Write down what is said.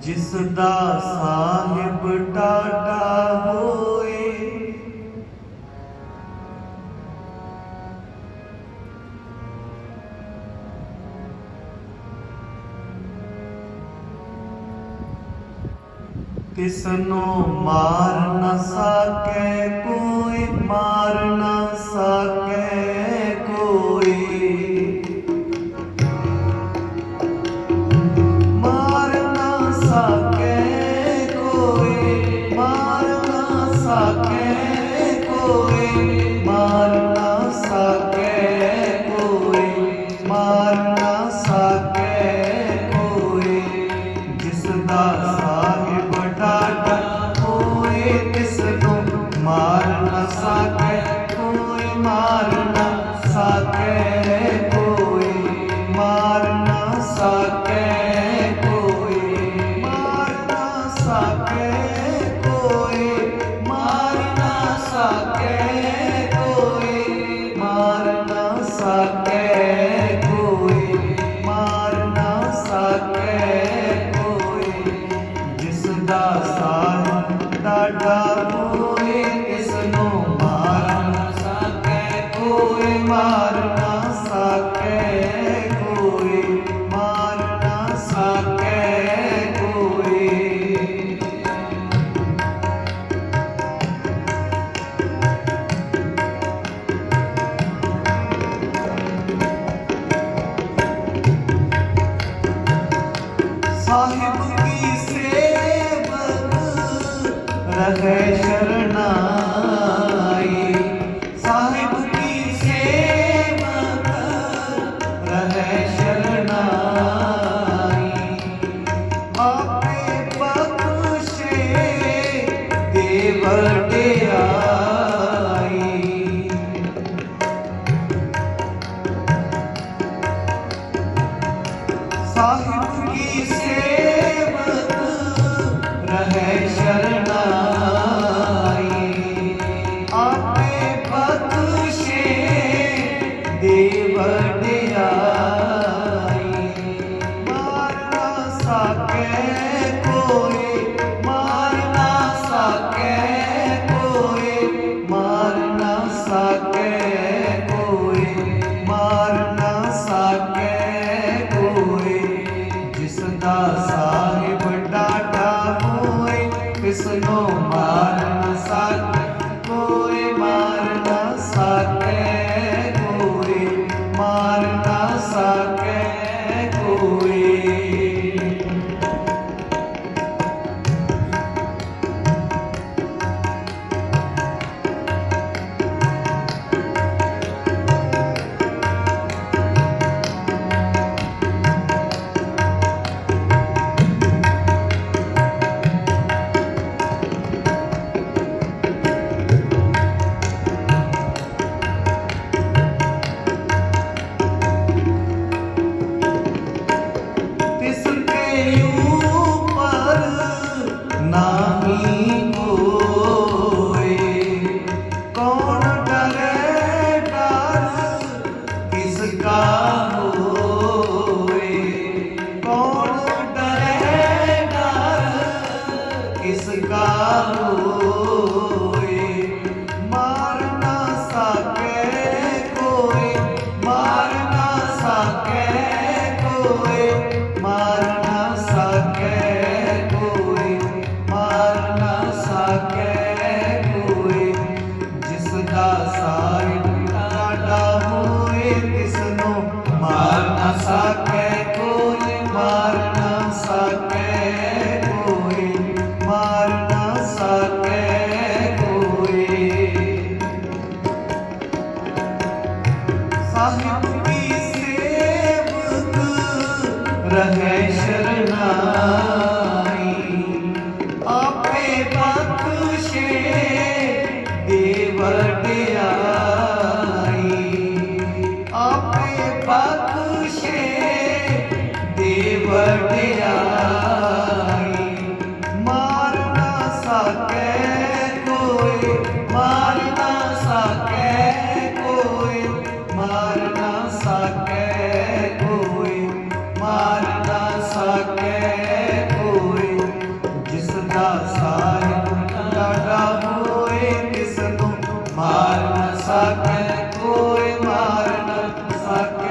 ਜਿਸ ਦਾ ਸਾਹਿਬ ਟਾਟਾ ਹੋਏ। ਕਿਸਨੋ ਮਾਰ ਨਾ ਸਕੈ ਕੋਈ ਮਾਰ ਨਾ ਸਕੈ। ਰਹੇ ਸ਼ਰਨਾਈ ਸਾਹਿਬ ਕੀ ਸੇਵਾ ਕਰ ਰਹੇ ਸ਼ਰਨਾਈ ਆਪੇ ਬਖਸ਼ੇ ਦੇਵਰ ਸਾਹਿਬ ਦਾ ਸਾਹਿਬ ਡਾਟਾ ਹੋਏ ਕਿਸ ਨੂੰ ਮਾਰ ਨਾ ਸਕੇ ਕੋਈ ਮਾਰ ਨਾ ਸਕੇ ਕੋਈ ਮਾਰ ਨਾ ਸਕੇ ਸਾਹਿਬ Father.